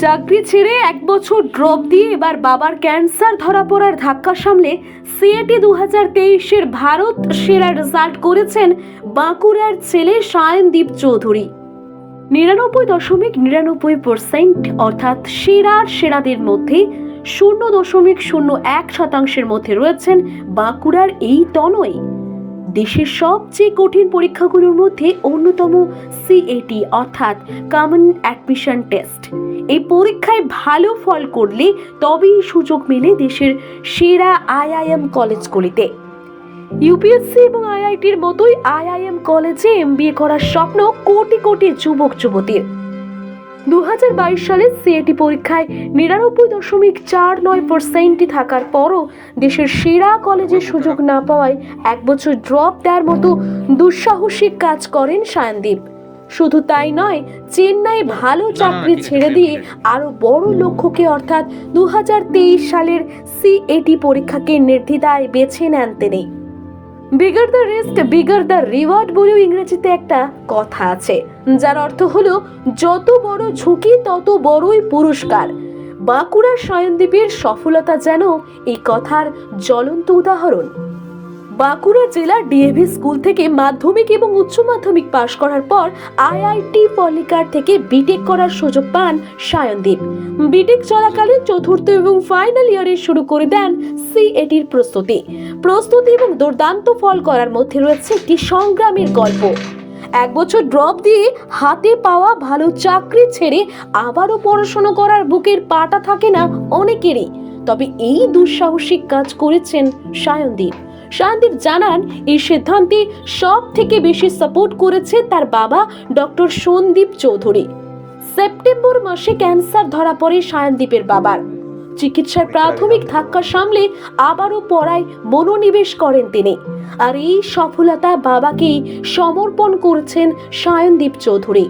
চাকরি ছেড়ে এক বছর ড্রপ দিয়ে এবার বাবার ক্যান্সার ধরা পড়ার ধাক্কা সামলে সিএটি দু হাজার তেইশের ভারত সেরা রেজাল্ট করেছেন বাঁকুড়ার ছেলে সায়নদীপ চৌধুরী। নিরানব্বই দশমিক নিরানব্বই পার্সেন্ট অর্থাৎ সেরার সেরাদের মধ্যে শূন্য দশমিক শূন্য এক শতাংশের মধ্যে রয়েছেন বাঁকুড়ার এই তনয়। দেশের সবচেয়ে কঠিন পরীক্ষাগুলোর মধ্যে অন্যতম সিএটি অর্থাৎ কমন অ্যাডমিশন টেস্ট এই পরীক্ষায় ভালো ফল করলে তবেই সুযোগ মেলে দেশের সেরা আইআইএম কলেজগুলিতে। ইউপিএসসি এবং আইআইটির মতোই আইআইএম কলেজে এমবিএ করার স্বপ্ন কোটি কোটি যুবক যুবতীর। দু সালে সিএটি পরীক্ষায় নিরানব্বই দশমিক চার নয় পার্সেন্টই থাকার পরও দেশের সেরা কলেজে সুযোগ না পাওয়ায় এক বছর ড্রপ দেওয়ার মতো দুঃসাহসিক কাজ করেন সায়নদীপ। শুধু তাই নয় চেন্নাই ভালো চাকরি ছেড়ে দিয়ে আরও বড় লক্ষ্যকে অর্থাৎ দু হাজার তেইশ সালের সিএটি পরীক্ষাকে নির্দ্বিধায় বেছে নেন তিনি। Bigger the risk bigger the reward বলেও ইংরেজিতে একটা কথা আছে যার অর্থ হলো যত বড় ঝুঁকি তত বড়ই পুরস্কার। বাঁকুড়ার সায়নদ্বীপের সফলতা যেন এই কথার জ্বলন্ত উদাহরণ। বাঁকুড়া জেলার ডিএভি স্কুল থেকে মাধ্যমিক এবং উচ্চ মাধ্যমিক পাশ করার পর আইআইটি পলিকার থেকে বিটেক করার সুযোগ পান সায়নদীপ। বিটেক চলাকালীন চতুর্থ এবং ফাইনাল ইয়ারে শুরু করে দেন সিএটির প্রস্তুতি। প্রস্তুতি এবং দুর্দান্ত ফল করার মধ্যে রয়েছে একটি সংগ্রামের গল্প। এক বছর ড্রপ দিয়ে হাতে পাওয়া ভালো চাকরি ছেড়ে আবারও পড়াশোনা করার বুকের পাটা থাকে না অনেকেরই। তবে এই দুঃসাহসিক কাজ করেছেন সায়নদীপ। সায়নদীপ জানান এই সিদ্ধান্তে সব থেকে বেশি সাপোর্ট করেছে তার বাবা ডক্টর সন্দীপ চৌধুরী। সেপ্টেম্বর মাসে ক্যান্সার ধরা পড়ে সায়নদীপের বাবার। চিকিৎসার প্রাথমিক ধাক্কা সামলে আবারও পড়ায় মনোনিবেশ করেন তিনি। আর এই সফলতা বাবাকেই সমর্পণ করেছেন সায়নদীপ চৌধুরী।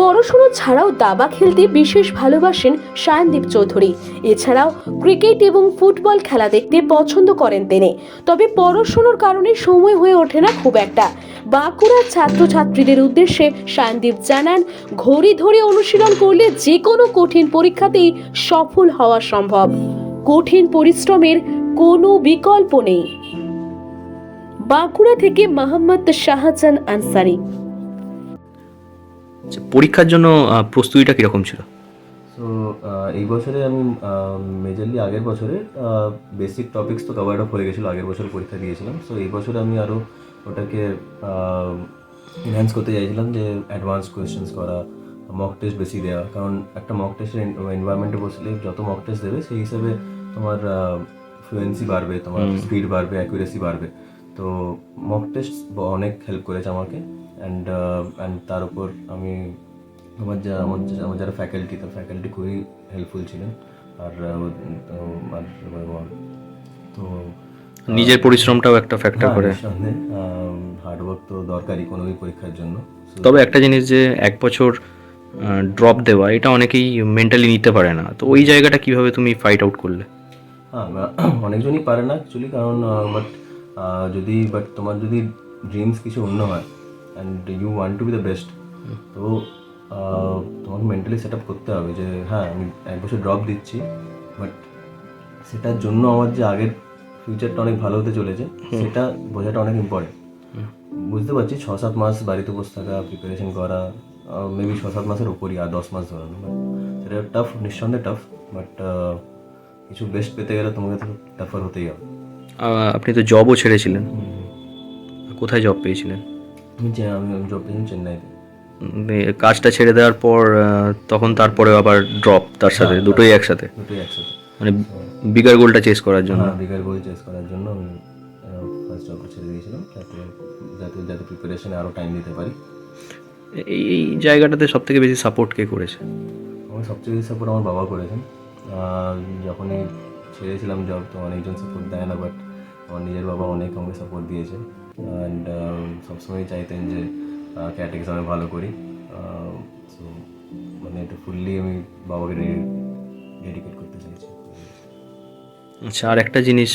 পড়াশুনো ছাড়াও দাবা খেলতে বিশেষ ভালোবাসেন সায়নদীপ চৌধুরী। এছাড়াও ক্রিকেট এবং ফুটবল খেলা দেখতে পছন্দ করেন তিনি। তবে পড়াশুনোর কারণে সময় হয়ে ওঠে না খুব একটা। বাঁকুড়ার ছাত্রছাত্রীদের উদ্দেশ্যে সায়নদীপ জানান, ঘড়ি ধরে অনুশীলন করলে যে কোনো কঠিন পরীক্ষাতেই সফল হওয়া সম্ভব। কঠিন পরিশ্রমের কোনো বিকল্প নেই। বাঁকুড়া থেকে মোহাম্মদ শাহজান আনসারি। আচ্ছা, পরীক্ষার জন্য প্রস্তুতিটা কীরকম ছিল? সো এই বছরে আমি মেজরলি আগের বছরে বেসিক টপিক্স তো কভার আপ হয়ে গেছিল আগের বছর পরীক্ষা দিয়েছিলাম। সো এই বছরে আমি আরও ওটাকে এনহ্যান্স করতে চাইছিলাম যে অ্যাডভান্স কোয়েশ্চেন্স করা মক টেস্ট বেশি দেওয়া। কারণ একটা মক টেস্টের এনভায়রনমেন্টে বসলে যত মক টেস্ট দেবে সেই হিসাবে তোমার ফ্লুয়েন্সি বাড়বে তোমার স্পিড বাড়বে অ্যাকুরেসি বাড়বে। তো মক টেস্ট অনেক হেল্প করেছে আমাকে অ্যান্ড অ্যান্ড তার উপর আমি আমার যা আমার আমার যারা ফ্যাকাল্টি তো ফ্যাকাল্টি খুবই হেল্পফুল ছিলেন। আর তো আর, তো নিজের পরিশ্রমটাও একটা ফ্যাক্টর করে। হার্ডওয়ার্ক তো দরকারই কোনো পরীক্ষার জন্য। তবে একটা জিনিস যে এক বছর ড্রপ দেওয়া এটা অনেকেই মেন্টালি নিতে পারে না। তো ওই জায়গাটা কীভাবে তুমি ফাইট আউট করলে? হ্যাঁ অনেকজনই পারে না অ্যাকচুয়ালি কারণ বাট যদি বাট তোমার যদি ড্রিমস কিছু অন্য হয় and you want to be the best তো তোমাকে মেন্টালি সেট আপ করতে হবে যে হ্যাঁ আমি এক বছর ড্রপ দিচ্ছি বাট সেটার জন্য আমার যে আগের ফিউচারটা অনেক ভালো হতে চলেছে সেটা বোঝাটা অনেক ইম্পর্টেন্ট বুঝতে পারছি ছ সাত মাস বাড়িতে বসে থাকা প্রিপারেশন করা মেবি ছ সাত মাসের উপরই আর দশ মাস ধরানো সেটা টাফ নিঃসন্দেহে টাফ বাট কিছু বেস্ট পেতে গেলে তোমাকে তো টাফার হতেই হবে। আপনি তো জবও ছেড়েছিলেন। কোথায় জব পেয়েছিলেন? যে আমি জব পেয়েছি চেন্নাইতে। কাজটা ছেড়ে দেওয়ার পর তখন তারপরেও আবার ড্রপ তার সাথে দুটোই একসাথে? দুটোই একসাথে। মানে বিগার গোলটা চেস করার জন্য? হ্যাঁ বিগার গোল চেস করার জন্য আমি ফার্স্ট জবটা ছেড়ে দিয়েছিলাম যাতে যাতে যাতে প্রিপারেশনে আরও টাইম দিতে পারি। এই এই জায়গাটাতে সব থেকে বেশি সাপোর্ট কে করেছে? আমার সবচেয়ে বেশি সাপোর্ট আমার বাবা করেছেন। যখনই ছেড়েছিলাম জব তো অনেকজন সাপোর্ট দেয় না বাট আমার নিজের বাবা অনেক আমাকে সাপোর্ট দিয়েছে। অ্যান্ড সবসময় চাইতেন যে ক্যাট এক্সামে ভালো করি। সো মানে এটা ফুললি আমি বাবাকে ডেডিকেট করতে চাইছি। আচ্ছা আর একটা জিনিস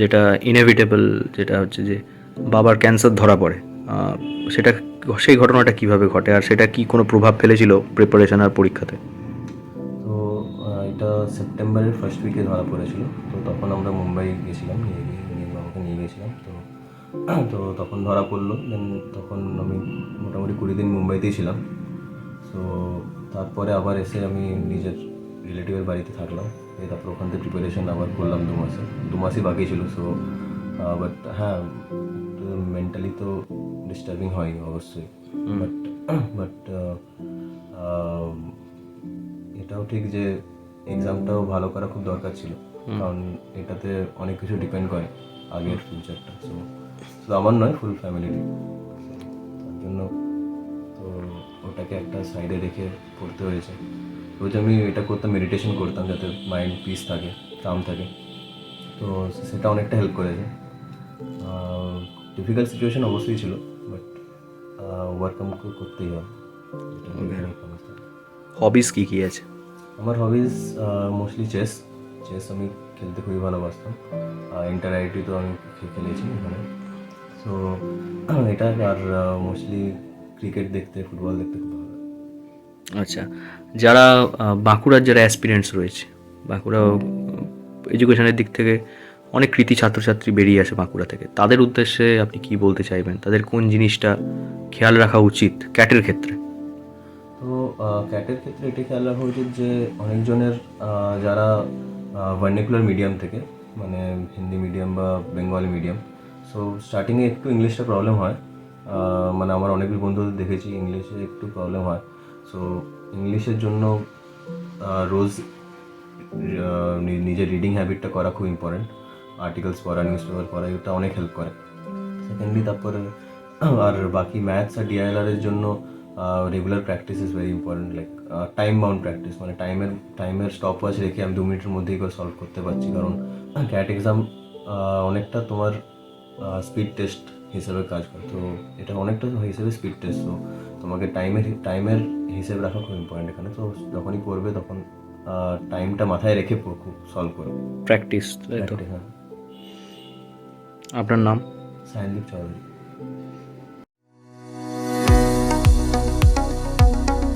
যেটা ইনএভিটেবল যেটা হচ্ছে যে বাবার ক্যান্সার ধরা পড়ে সেটা সেই ঘটনাটা কীভাবে ঘটে আর সেটা কি কোনো প্রভাব ফেলেছিল প্রিপারেশন আর পরীক্ষাতে? তো এটা সেপ্টেম্বরের ফার্স্ট উইকে ধরা পড়েছিল। তো তখন আমরা মুম্বাই গেছিলাম নিয়ে গিয়ে নিয়ে নিয়ে গেছিলাম তো তো তখন ধরা পড়ল। দেন তখন আমি মোটামুটি কুড়ি দিন মুম্বাইতেই ছিলাম। তো তারপরে আবার এসে আমি নিজের রিলেটিভের বাড়িতে থাকলাম। এই তারপর ওখান থেকে প্রিপারেশন আবার করলাম দু মাসে। দু মাসই বাকি ছিল সো বাট হ্যাঁ মেন্টালি তো ডিস্টার্বিং হয় অবশ্যই। বাট বাট এটাও ঠিক যে এক্সামটাও ভালো করা খুব দরকার ছিল। কারণ এটাতে অনেক কিছু ডিপেন্ড করে আগের ফিউচারটা সো শুধু আমার নয় ফুল ফ্যামিলির তার জন্য তো ওটাকে একটা সাইডে রেখে পড়তে হয়েছে। রোজ আমি এটা করতাম মেডিটেশন করতাম যাতে মাইন্ড পিস থাকে কাম থাকে। তো সেটা অনেকটা হেল্প করেছে। ডিফিকাল্ট সিচুয়েশন অবশ্যই ছিল বাট ওভারকাম করতেই অবস্থা। হবিস কি কি আছে? আমার হবিস মোস্টলি চেস চেস আমি খেলতে খুবই ভালোবাসতাম। ইন্টার আইটি তো আমি খেলেছি এখানে। সো এটা আর মোস্টলি ক্রিকেট দেখতে ফুটবল দেখতে খুব ভালো আচ্ছা যারা বাঁকুড়ার যারা অ্যাসপিরেন্টস রয়েছে বাঁকুড়া এডুকেশনের দিক থেকে অনেক কৃতি ছাত্রছাত্রী বেরিয়ে আসে বাঁকুড়া থেকে তাদের উদ্দেশ্যে আপনি কি বলতে চাইবেন? তাদের কোন জিনিসটা খেয়াল রাখা উচিত ক্যাটের ক্ষেত্রে? তো ক্যাটের ক্ষেত্রে এটি খেয়াল রাখা উচিত যে অনেকজনের যারা ভার্নিকুলার মিডিয়াম থেকে মানে হিন্দি মিডিয়াম বা বেঙ্গলি মিডিয়াম সো স্টার্টিংয়ে একটু ইংলিশটা প্রবলেম হয়। মানে আমার অনেক বন্ধুদের দেখেছি ইংলিশে একটু প্রবলেম হয়। সো ইংলিশের জন্য রোজ নিজের রিডিং হ্যাবিটটা করা খুব ইম্পর্টেন্ট আর্টিকেলস পড়া নিউজ পেপার পড়া, এটা অনেক হেল্প করে। সেকেন্ডলি তারপরে, আর বাকি ম্যাথস আর ডিআইএলআর এর জন্য regular practice is very important like time bound practice মানে টাইমের টাইমের স্টপ ওয়াচ রেখে আমি দু মিনিটের মধ্যেই করে সলভ করতে পারছি। কারণ ক্যাট এক্সাম অনেকটা তোমার স্পিড টেস্ট হিসেবে কাজ করে। তো এটা অনেকটা হিসেবে স্পিড টেস্ট তো তোমাকে টাইমের টাইমের হিসেব রাখা খুব ইম্পর্টেন্ট এখানে। তো যখনই করবে তখন টাইমটা মাথায় রেখে খুব সলভ করো প্র্যাকটিস আপনার নাম? সায়নদীপ চৌধুরী।